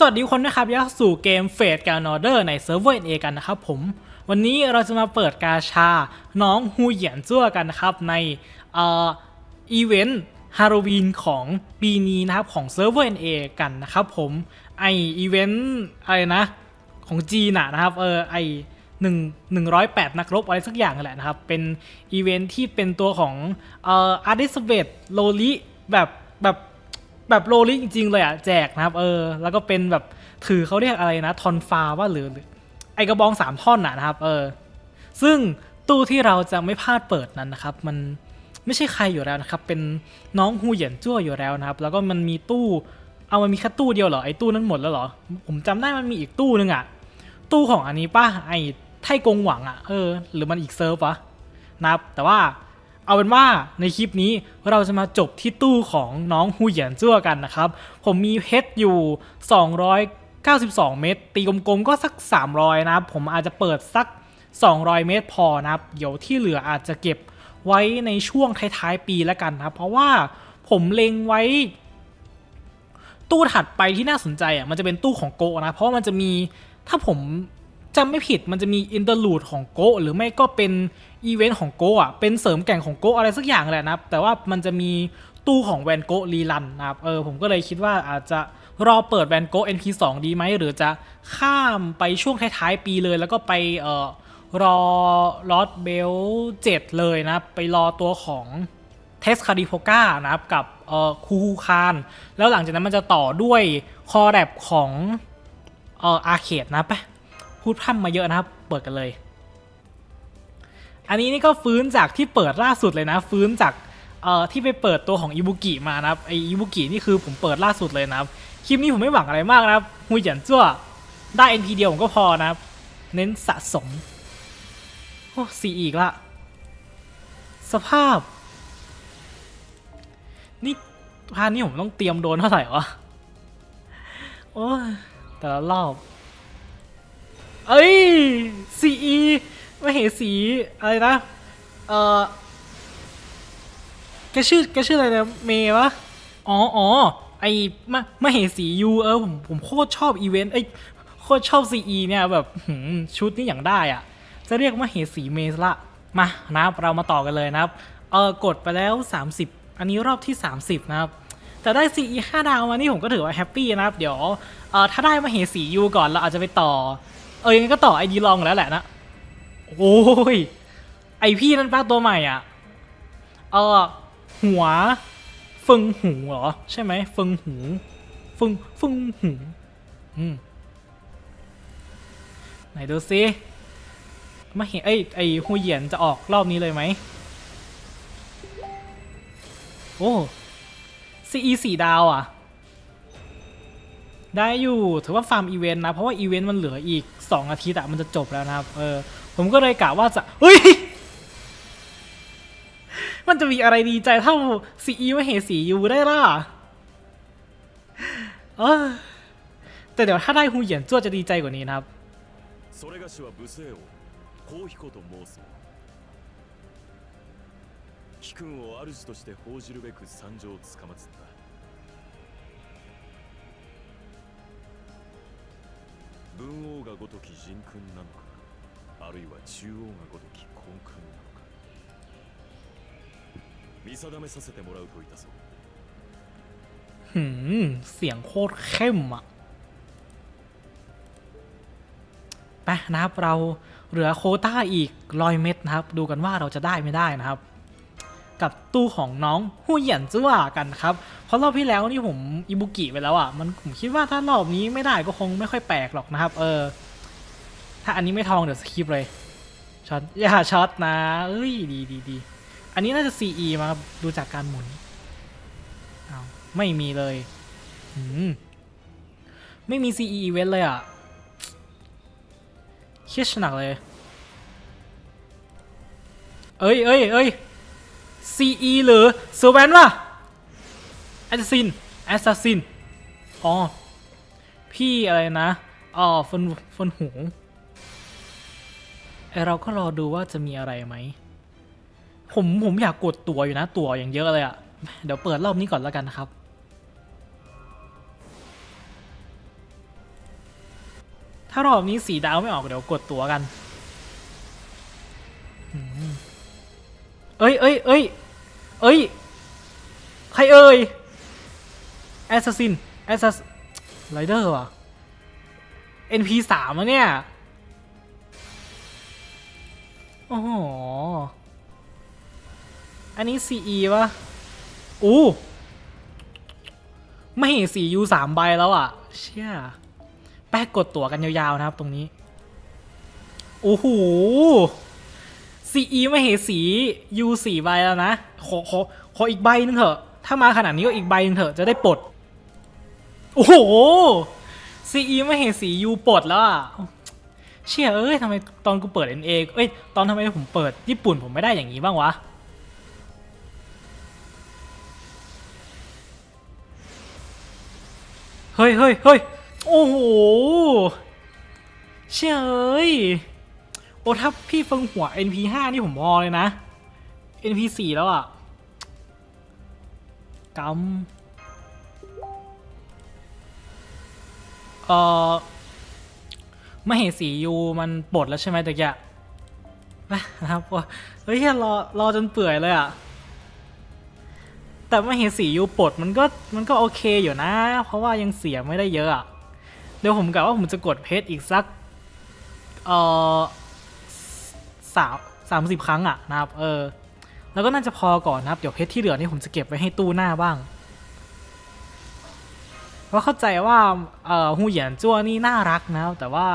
สวัสดีคนนะครับยักสู่เกมเฟดการออเดอร์ในเซิร์ฟเวอร์เอกันนะครับผม วันนี้เราจะมาเปิดกาชา น้องฮูเหยียนจั่วกันนะครับ ในเอ่ออีเวนต์ฮาโลวีนของปีนี้นะครับ ของเซิร์ฟเวอร์เอกันนะครับผมไออีเวนต์อะไรนะ ของจีนะนะครับ เออไอหนึ่งหนึ่งร้อยแปดนักรบอะไรสักอย่างกันแหละนะครับ เป็นอีเวนท์ที่เป็นตัวของเอ่ออาร์ดิสเบตโลลิแบบแบบ แบบโลลิจริงๆเลยอะแจกนะครับ เออ แล้วก็เป็นแบบถือเขาเรียกอะไรนะทอนฟาว่าหรือ ไอกระบองสามท่อนน่ะนะครับ เออ ซึ่งตู้ที่เราจะไม่พลาดเปิดนั้นนะครับ มันไม่ใช่ใครอยู่แล้วนะครับ เป็นน้องฮูเหยียนจ้วอยู่แล้วนะครับ แล้วก็มันมีตู้ เอามันมีแค่ตู้เดียวเหรอ ไอ้ตู้นั้นหมดแล้วเหรอ ผมจำได้มันมีอีกตู้นึงอะ ตู้ของอันนี้ป่ะไอ้ไทกงหวังอะ เออ หรือมันอีกเซิร์ฟวะนะครับ แต่ว่า เอาเป็นว่าในคลิปนี้เราจะมาจบที่ตู้ของน้องฮูเหยียนจ้วกันนะครับ ผมมีเพชรอยู่ 292 เม็ดตีกลมๆก็สัก 300 นะครับ ผมอาจจะเปิดสัก 200 เมตรพอนะครับ เดี๋ยวที่เหลืออาจจะเก็บไว้ในช่วงท้ายๆปีแล้วกันนะเพราะว่าผมเล็งไว้ ตู้ถัดไปที่น่าสนใจอะมันจะเป็นตู้ของโกนะ เพราะมันจะมีถ้าผม จำไม่ผิดมันจะมีอินเตอร์ลูดของโกหรือไม่ก็เป็นอีเวนต์ของโกอะเป็นเสริมแก่งของโกอะไรสักอย่างแหละนะครับ แต่ว่ามันจะมีตู้ของแวนโกรีลันนะครับเออผมก็เลยคิดว่าอาจจะรอเปิดแวนโกะ NP2 ดีไหม หรือจะข้ามไปช่วงท้ายๆปีเลย แล้วก็ไปเออรอลอตเบล7เลยนะ ไปรอตัวของเทสคาริโพกานะครับ กับเออคูฮูคาน แล้วหลังจากนั้นมันจะต่อด้วยคอแรบของเอออาเคดนะไป พูดพร่ำมาเยอะนะครับ เปิดกันเลย อันนี้นี่ก็ฟื้นจากที่เปิดล่าสุดเลยนะ ฟื้นจากเอ่อที่ไปเปิดตัวของอิบุกิมานะครับไออิบุกินี่คือผมเปิดล่าสุดเลยนะครับ คลิปนี้ผมไม่หวังอะไรมากนะครับฮุยหยียนจั่วได้ NP เดียวผมก็พอนะครับ เน้นสะสม โอ้สีอีกละ สภาพ นี่พาร์ทนี้ผมต้องเตรียมโดนเท่าไหร่วะ โอ้แต่ละรอบ เอ้ยสีอีไม่เห็นสีอะไรนะ เออแกชื่อแกชื่ออะไรนะเมย์วะอ๋ออ๋อไอ้มาไม่เห็นสียูเออผมผมโคตรชอบอีเวนต์ไอ้ยโคตรชอบซีอีเนี่ยแบบชุดนี้อย่างได้อะจะเรียกว่าเหสีเมสละมานะครับเรามาต่อกันเลยนะครับเออกดไปแล้ว 30 อันนี้รอบที่ 30 นะครับ แต่ได้ CE 5ดาวมานี่ผมก็ถือว่าแฮปปี้นะครับ เดี๋ยวเออถ้าได้มาเหสียูก่อนเราอาจจะไปต่อ เออยังไงก็ต่อไอดีลองแล้วแหละนะ โอ้ย ไอพี่นั่นป้าตัวใหม่อะ เออหัวเฟิงหูเหรอ ใช่ไหมเฟิงหูเฟิงเฟิงหูอืมไหนดูซิมาเห็นไอไอหูเหยียนจะออกรอบนี้เลยไหมโอ้ CE สี่ดาวอะ ได้อยู่ ถือว่าฟาร์มอีเวนต์นะ เพราะว่าอีเวนต์มันเหลืออีก 2 อาทิตย์อะมันจะจบแล้วนะครับ เออ ผมก็เลยกะว่าจะเฮ้ย มันจะมีอะไรดีใจเท่าซีอีไม่เห็นสียูได้ล่ะเออแต่เดี๋ยวถ้าได้ฮูเหยียนจ้วจะดีใจกว่านี้นะครับ それがしは武聖王皇彦と申す貴君を主として報じるべく参上をつかまつった 文王がごとき人君なのかあるいは中王がごとき根君なのか見定めさせてもらうといたそう หืม เสียงโคตรเข้มอ่ะ ไปนะครับเราเหลือโควต้าอีกร้อยเม็ดนะครับ ดูกันว่าเราจะได้ไม่ได้นะครับ กับตู้ของน้องหูเหยียนจ้วกันครับ เพราะรอบที่แล้วนี่ผมอิบุกิไปแล้วอะมันผมคิดว่าถ้ารอบนี้ไม่ได้ก็คงไม่ค่อยแปลกหรอกนะครับ เออ ถ้าอันนี้ไม่ทองเดี๋ยวสคิปเลยช็อตอย่าช็อตนะเอ้ยดีดีดีอันนี้น่าจะ CE มาครับดูจากการหมุนอ้าไม่มีเลยอืมไม่มี CE event เลยอะเครียหนักเลย เอ้ยเอ้ยเอ้ย CE หรือเซอร์แวนวะแอสซินแอสซัสซินอ๋อ พี่อะไรนะอ๋อฟนฟนหูไอเราก็รอดูว่าจะมีอะไรไหม ผมผมอยากกดตัวอยู่นะ ตัวอย่างเยอะเลยอะ่ะเดี๋ยวเปิดรอบนี้ก่อนแล้วกันนะครับ ถ้ารอบนี้สีดาวไม่ออกเดี๋ยวกดตัวกัน เอ้ยเอ้ยเอ้ยเอ้ย ใครเอ่ยแอสซัสซินแอสซัสไรเดอร์ว่ะ NP สามอะเนี่ย โอ้โห อันนี้ CE ปะอู้ไม่เห็นสียูสามใบแล้วอะ เชี่ย แป๊กกดตั๋วกันยาวๆนะครับตรงนี้ โอ้โห CE ไม่เหสี U สี่ใบแล้วนะ ขอขอขออีกใบนึงเถอะ ถ้ามาขนาดนี้ก็อีกใบนึงเถอะจะได้ปลด โอ้โห CE ไม่เหสี U ปลดแล้วอะเชี่ยเอ้ยทำไมตอนกูเปิด NA เอ้ยตอนทำไมผมเปิดญี่ปุ่นผมไม่ได้อย่างนี้บ้างวะเฮ้ยเฮ้ยเฮ้ยโอ้โหเชี่ยเอ้ย อ้ถ้าพี่เฟิงหัว NP5 นี่ผมพอเลยนะ NP4 แล้วอะกำเอ่อมเหสียูมันปลดแล้วใช่ไหมตะกี้นะครับว่าเฮ้ยรอรอจนเปื่อยเลยอะแต่มเหสียูปลดมันก็มันก็โอเคอยู่นะ เพราะว่ายังเสียไม่ได้เยอะอะเดี๋ยวผมกะว่าผมจะกดเพชรอีกสัก เอ่อ สามสามสิบครั้งอะนะครับเออแล้วก็น่าจะพอก่อนนะครับ เดี๋ยวเพชรที่เหลือนี่ผมจะเก็บไว้ให้ตู้หน้าบ้างเพราะเข้าใจว่าเอ่อฮูเหยียนจั่วนี่น่ารักนะครับแต่ว่า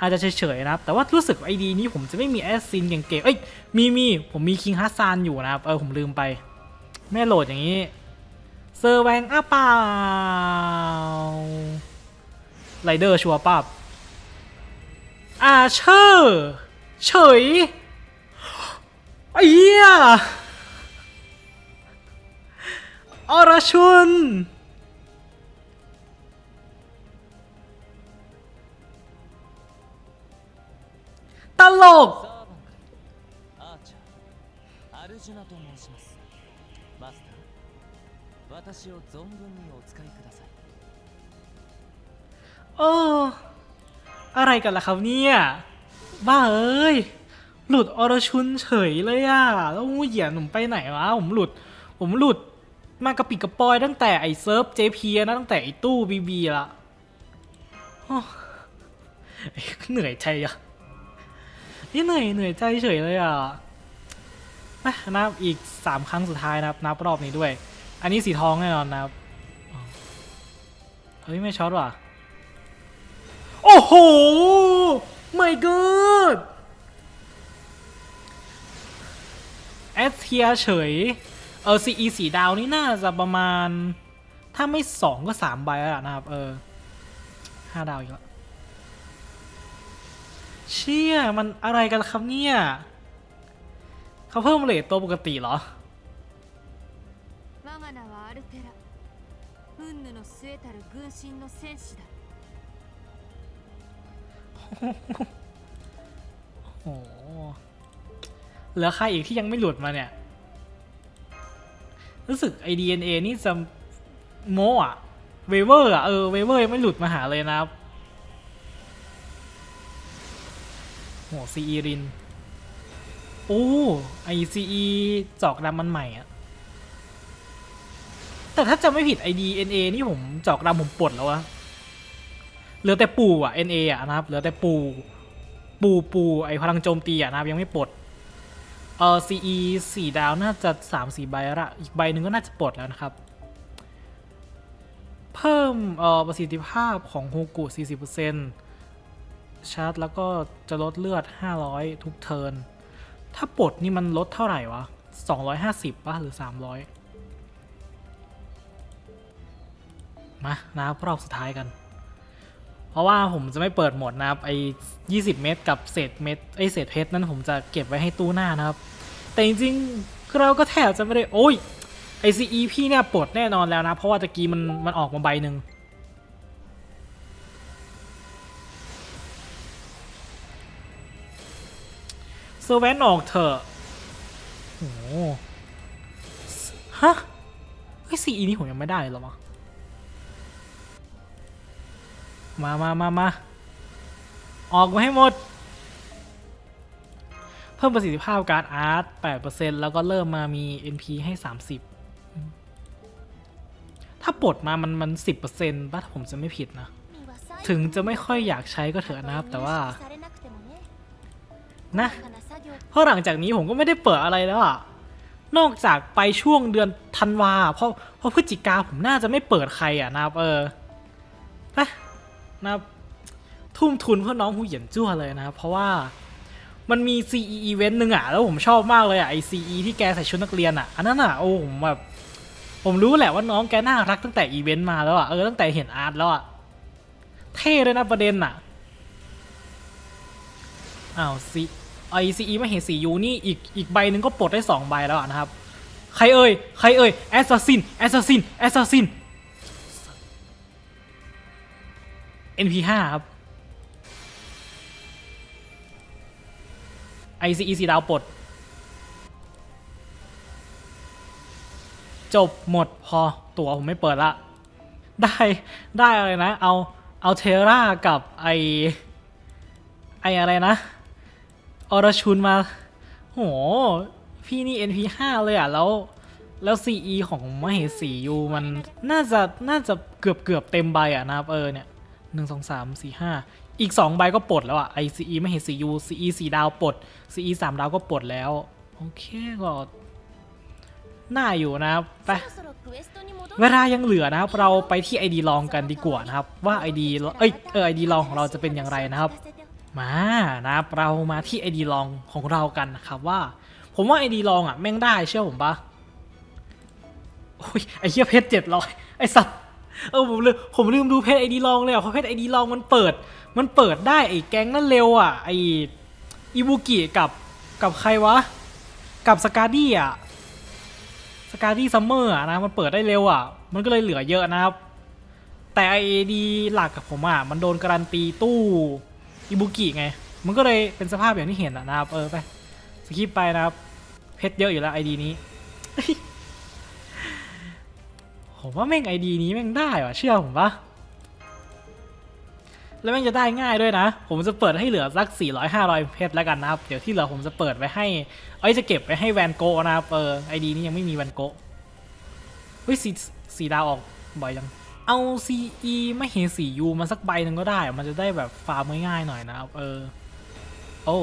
อาจจะเฉยๆนะครับ แต่ว่ารู้สึกไอดีนี้ผมจะไม่มีแอสซินเก่งๆเอ้ยมีมีผมมีคิงฮัสซานอยู่นะครับ เออผมลืมไป แม่โหลดอย่างนี้เซอร์แวงอ้าเปล่าไรเดอร์ชัวร์ปับอาเชอร์ เฉยไอ้เหี้ยอรชุน ตลกโอ้ อะไรกันล่ะครับเนี่ย บ้าเอ้ย หลุดอรชุนเฉยเลยอะแล้วงูเหยียนผมไปไหนวะ ผมหลุด ผมหลุดมากระปิกระปอยตั้งแต่ไอเซิร์ฟ JP นะตั้งแต่ไอตู้ BB ละอ้เหนื่อยใจอะนี่เหนื่อยเหนื่อยใจเฉยเลยอะนับอีกสามครั้งสุดท้ายนะครับ นับรอบนี้ด้วย อันนี้สีทองแน่นอนนะครับ เฮ้ย ไม่ช็อตว่ะ โอ้โห my god แอสเทียเฉย เออ CE สีดาวนี่น่าจะประมาณ ถ้าไม่สองก็สามใบแล้วล่ะนะครับ เออห้าดาวอีกแล้ว เชี่ย มันอะไรกันครับเนี่ย เขาเพิ่มเลทตัวปกติเหรอ 我が名はアルテラウンヌの据えたる軍神の戦士だ โอ้เหลือใครอีกที่ยังไม่หลุดมาเนี่ย รู้สึกไอ DNA นี่จะโมอะเวเวอร์อะเออ เวเวอร์ยังไม่หลุดมาหาเลยนะครับโหซีอีริน โอ้ไอซีอีจอกดำมันใหม่อะแต่ถ้าจะไม่ผิดไอ DNA นี่ผมจอกดำผมปลดแล้วอะ เหลือแต่ปู่อะ NA อะนะครับ เหลือแต่ปู่ปู่ปู่ไอพลังโจมตีอะนะครับ ยังไม่ปลด เออ CE สี่ดาวน่าจะสามสี่ใบละอีกใบหนึ่งก็น่าจะปลดแล้วนะครับ เพิ่มเออประสิทธิภาพของโฮกุ40%ชาร์จแล้วก็จะลดเลือด 500 ทุกเทิร์น ถ้าปลดนี่มันลดเท่าไหร่วะ 250ป่ะหรือ 300 มานะครับรอบสุดท้ายกัน เพราะว่าผมจะไม่เปิดหมดนะครับไอ้20เมตรกับเศษเม็ดไอ้เศษเพชรนั้นผมจะเก็บไว้ให้ตู้หน้านะครับ แต่จริงๆเราก็แทบจะไม่ได้โอ้ยไอซีอีพี่เนี่ยปลดแน่นอนแล้วนะ เพราะว่าตะกี้มันมันออกมาใบหนึ่งเซอร์แวนออกเถอะโอ้ฮะไอซีอีนี่ผมยังไม่ได้หรอวะ มามามามาออกมาให้หมด เพิ่มประสิทธิภาพการอาร์ต8%แล้วก็เริ่มมามี NP ให้ 30 ถ้าปลดมามันมัน10%ป่ะถ้าผมจะไม่ผิดนะ ถึงจะไม่ค่อยอยากใช้ก็เถอะนะครับ แต่ว่า นะเพราะหลังจากนี้ผมก็ไม่ได้เปิดอะไรแล้วอะนอกจากไปช่วงเดือนธันวาเพราะเพราะพฤศจิกาผมน่าจะไม่เปิดใครอะนะครับเออไป นะครับทุ่มทุนเพื่อน้องหูเหยียนจ้วเลยนะครับเพราะว่ามันมี CE event หนึ่งอะแล้วผมชอบมากเลยอะไอ CE ที่แกใส่ชุดนักเรียนอะอันนั้นอะโอ้ผมแบบผมรู้แหละว่าน้องแกน่ารักตั้งแต่อีเวนต์มาแล้วอะเออตั้งแต่เห็นอาร์ตแล้วอะเท่เลยนะประเด็นอะอ้าวซีไอซีอีไม่เห็นสียูนี่อีกอีกใบหนึ่งก็ปลดได้สองใบแล้วอะนะครับ ใครเอ่ยใครเอ่ยแอสซัสซินแอสซัสซินแอสซัสซิน NP5 ครับ ICE สีดาวปลด จบหมดพอตัวผมไม่เปิดละ ได้ได้อะไรนะ เอาเอาเทรากับไอไออะไรนะ อรชุนมา โห พี่นี่ NP5 เลยอะ แล้วแล้ว CE ของมเหสียูมันน่าจะน่าจะเกือบเกือบเต็มใบอะนะครับ เออเนี่ย หนึ่งสองสามสี่ห้าอีกสองใบก็ปลดแล้วอะ ICE มเหสียู CE สี่ดาวปลด CE สามดาวก็ปลดแล้ว โอเคก็น่าอยู่นะครับไปเวลายังเหลือนะครับ เราไปที่ ID ลองกันดีกว่านะครับ ว่า ID เอ้ยเออ ID ลองของเราจะเป็นอย่างไรนะครับ มานะครับเรามาที่ ID ลองของเรากันนะครับว่า ผมว่า ID ลองอะแม่งได้เชื่อผมปะโอ้ยไอ้เหี้ยเพชรเจ็ดร้อยไอ้สัตว์ เออผมลืมผมลืมดูเพจ ID ลองเลยอะเพราะเพจ ID ลองมันเปิด มันเปิดได้ไอ้แก๊งนั่นเร็วอะไออิบุกิกับกับใครวะ กับสกาดี้อะสกาดี้ซัมเมอร์อะนะมันเปิดได้เร็วอะ มันก็เลยเหลือเยอะนะครับ แต่ไอดีหลักกับผมอะมันโดนการันตีตู้อิบุกิไง มันก็เลยเป็นสภาพอย่างที่เห็นอะนะครับเออไปสกิปไปนะครับเพชรเยอะอยู่แล้วไอดีนี้ ผมว่าแม่งไอดีนี้แม่งได้ว่ะเชื่อผมปะแล้วแม่งจะได้ง่ายด้วยนะ ผมจะเปิดให้เหลือสัก 400 500 เพชรแล้วกันนะครับ เดี๋ยวที่เหลือผมจะเปิดไว้ให้ เอ้ยจะเก็บไว้ให้แวนโกนะครับเออไอดีนี้ยังไม่มีแวนโกเฮ้ยสีสีดาวออกบ่อยจัง เอา CE ไม่เห็นสียูมาสักใบหนึ่งก็ได้ มันจะได้แบบฟาร์มง่ายๆหน่อยนะครับ เออ โอ้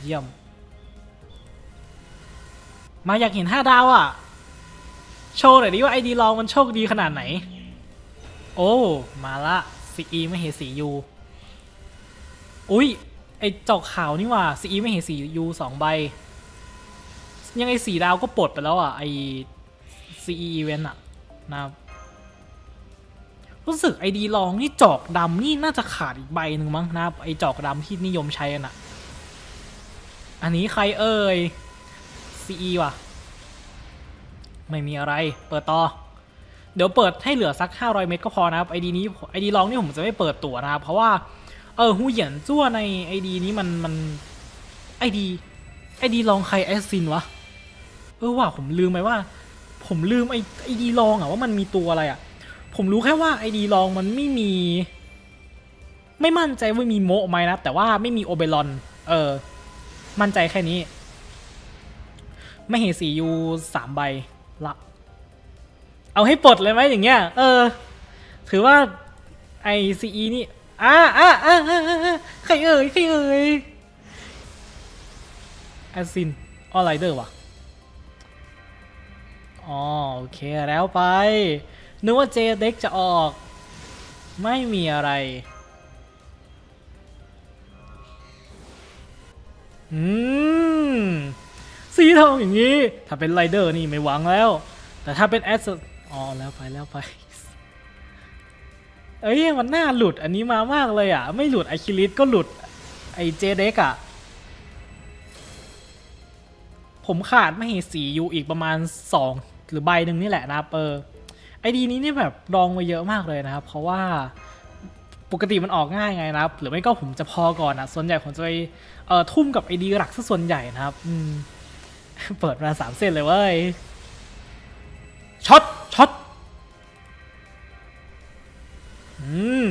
เยี่ยม มาอยากเห็น 5 ดาวอะ่ะ โชว์หน่อยดิว่าไอดีลองมันโชคดีขนาดไหน โอ้ มาละ CE ไม่เห็นสียูอุ้ยไอจอกขาวนี่ว่า CE ไม่เห็นสียูสองใบ ยังไอสีดาวก็ปลดไปแล้วอะ ไอ CE event อะนะรู้สึกไอดีลองนี่จอกดำนี่น่าจะขาดอีกใบหนึ่งมั้งนะไอจอกดำที่นิยมใช้กันอะ อันนี้ใครเอ่ย CE ว่ะ ไม่มีอะไร เปิดต่อ เดี๋ยวเปิดให้เหลือสัก 500 เมตรก็พอนะครับไอดีนี้ไอดีลองนี่ผมจะไม่เปิดตัวนะครับ เพราะว่า เออฮูเหยียนจ้วในไอดีนี้มันมันไอดีไอดีลองใครแอสซินวะ เออว่าผมลืมไปว่า ผมลืมไอไอดีลองอะว่ามันมีตัวอะไรอะผมรู้แค่ว่าไอดีลองมันไม่มี ไม่มั่นใจว่ามีโมะไหมนะแต่ว่าไม่มีโอเบรอน เออ มั่นใจแค่นี้ ไม่เห็นสียูสามใบ ละเอาให้ปลดเลยไหมอย่างเงี้ย เออ ถือว่าไอซีนี่อ่าอ่าอ่าอ่าใครเอ่ยใครเอ่ยแอสซินออไลเดอร์วะอ๋อโอเคแล้วไป นึกว่าเจเด็กจะออก ไม่มีอะไร อืม ทองอย่างนี้ ถ้าเป็นไรเดอร์นี่ไม่หวังแล้ว แต่ถ้าเป็นแอสอ๋อแล้วไปแล้วไปเอ้ยมันน่าหลุดอันนี้มามากเลยอะ ไม่หลุดไอคิลิสก็หลุดไอเจเด็กอะ ผมขาดไม่เห็นสีอยู่อีกประมาณ 2 หรือใบหนึ่งนี่แหละนะครับเออไอดีนี้นี่แบบดองมาเยอะมากเลยนะครับ เพราะว่าปกติมันออกง่ายไงนะครับ หรือไม่ก็ผมจะพอก่อนอะส่วนใหญ่ผมจะไปเอ่อทุ่มกับไอดีหลักซะส่วนใหญ่นะครับ อืม เปิดมาสามเส้นเลยเว้ย ช็อต ช็อต อืม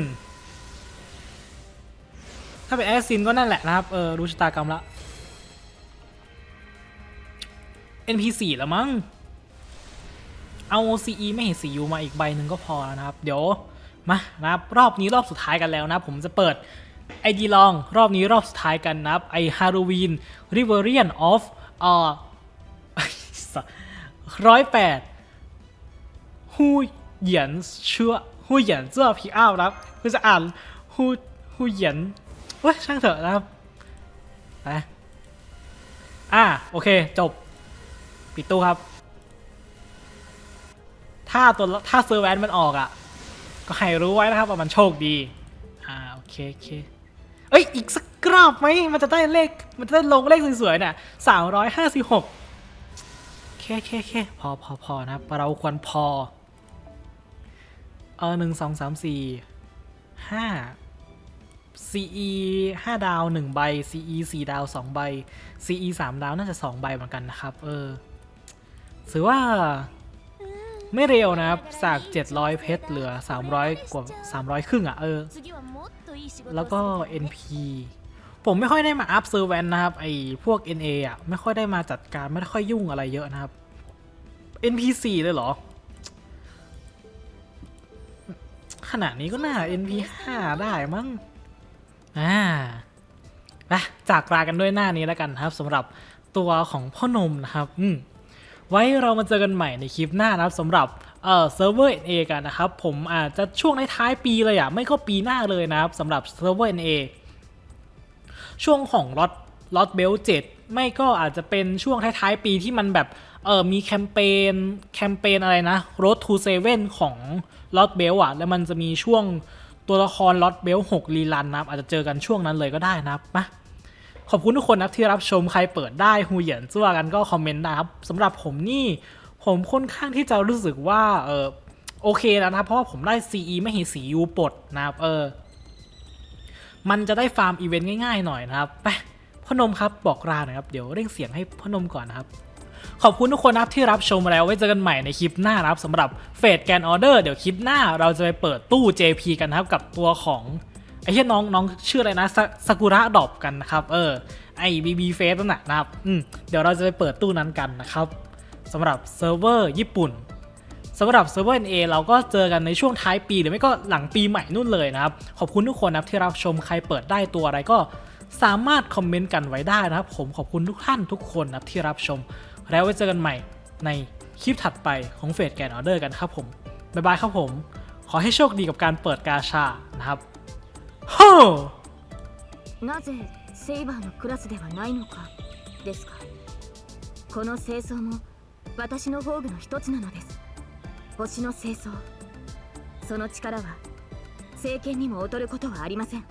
ถ้าเป็นแอสซินก็นั่นแหละนะครับ เออ รู้ชะตากรรมละ NP4 แล้วมั้ง เอา CE ไม่เห็น CU มาอีกใบหนึ่งก็พอแล้วนะครับ เดี๋ยว มานะครับ รอบนี้รอบสุดท้ายกันแล้วนะครับผมจะเปิด ID ลอง รอบนี้รอบสุดท้ายกันนะครับ ไอ Halloween Riverian of เอ่อ ร้อยแปดฮูเหยียนเชื่อฮูเหยียนเสื้อพีอ้าวครับคือจะอ่านฮูฮูเหยียนเว้ยช่างเถอะนะครับไปอ่าโอเคจบ ปิดตู้ครับ ถ้าตัวถ้าเซอร์แวนมันออกอะ ก็ให้รู้ไว้นะครับว่ามันโชคดี อ่าโอเคโอเคเอ้ย อีกสักกรอบไหมมันจะได้เลข มันจะได้ลงเลขสวยๆเนี่ยสามร้อยห้าสิบหก แค่แค่แค่พอพอพอนะครับ เราควรพอ เออหนึ่งสองสามสี่ห้า CE 5 ดาว 1 ใบ CE 4 ดาว 2 ใบ CE 3 ดาว น่าจะ 2 ใบเหมือนกันนะครับ เออถือว่าไม่เร็วนะครับ จาก 700 เพชรเหลือ 300 กว่า 300 ครึ่งอะ่ะ เออ แล้วก็ NP ผมไม่ค่อยได้มาอัพเซอร์แวนนะครับไอพวก NA อะไม่ค่อยได้มาจัดการไม่ค่อยยุ่งอะไรเยอะนะครับ NP4 เลยเหรอ ขนาดนี้ก็น่า NP5 ได้มั้งอ่าไปจากลากันด้วยหน้านี้แล้วกันนะครับสำหรับตัวของพ่อนมนะครับอืมไว้เรามาเจอกันใหม่ในคลิปหน้านะครับสำหรับเอ่อเซิร์ฟเวอร์ NA กันนะครับ ผมอาจจะช่วงในท้ายปีเลยอะ ไม่ก็ปีหน้าเลยนะครับสำหรับเซิร์ฟเวอร์ NA ช่วงของล็อตล็อตเบลเจ็ดไม่ก็อาจจะเป็นช่วงท้ายๆปีที่มันแบบเออมีแคมเปญแคมเปญอะไรนะ Road to Seven ของล็อตเบลอะแล้วมันจะมีช่วงตัวละครล็อตเบล6รีลันนะครับอาจจะเจอกันช่วงนั้นเลยก็ได้นะครับมาขอบคุณทุกคนนะที่รับชมใครเปิดได้ฮูเหยียนจั่วกันก็คอมเมนต์นะครับสำหรับผมนี่ผมค่อนข้างที่จะรู้สึกว่าเออโอเคแล้วนะเพราะว่าผมได้ CE ไม่เห็น CU ปลดนะครับเออ มันจะได้ฟาร์มอีเวนต์ง่ายๆหน่อยนะครับไปพ่อนมครับบอกลาหน่อยครับเดี๋ยวเร่งเสียงให้พ่อนมก่อนนะครับขอบคุณทุกคนนะครับที่รับชมมาแล้วไว้เจอกันใหม่ในคลิปหน้านะครับสำหรับเฟดแกนออเดอร์เดี๋ยวคลิปหน้าเราจะไปเปิดตู้ JP กันนะครับกับตัวของไอ้เหี้ยน้องน้องชื่ออะไรนะซากุระดอบกันนะครับ เออไอ้บีบีเฟสนั่นน่ะนะครับอืมเดี๋ยวเราจะไปเปิดตู้นั้นกันนะครับสำหรับเซิร์ฟเวอร์ญี่ปุ่น สำหรับเซิร์ฟเวอร์ NA เราก็เจอกันในช่วงท้ายปี หรือไม่ก็หลังปีใหม่นู่นเลยนะครับ ขอบคุณทุกคนนะครับที่รับชมใครเปิดได้ตัวอะไรก็สามารถคอมเมนต์กันไว้ได้นะครับ ผมขอบคุณทุกท่านทุกคนนะครับที่รับชม แล้วไว้เจอกันใหม่ในคลิปถัดไปของเฟดแกนออเดอร์กันครับผมบ๊ายบายครับผม ขอให้โชคดีกับการเปิดกาชานะครับ โฮ なぜセイバーのクラスではないのかですかこの清掃も私の宝具の一つなのです 星の清掃。その力は政権にも劣ることはありません。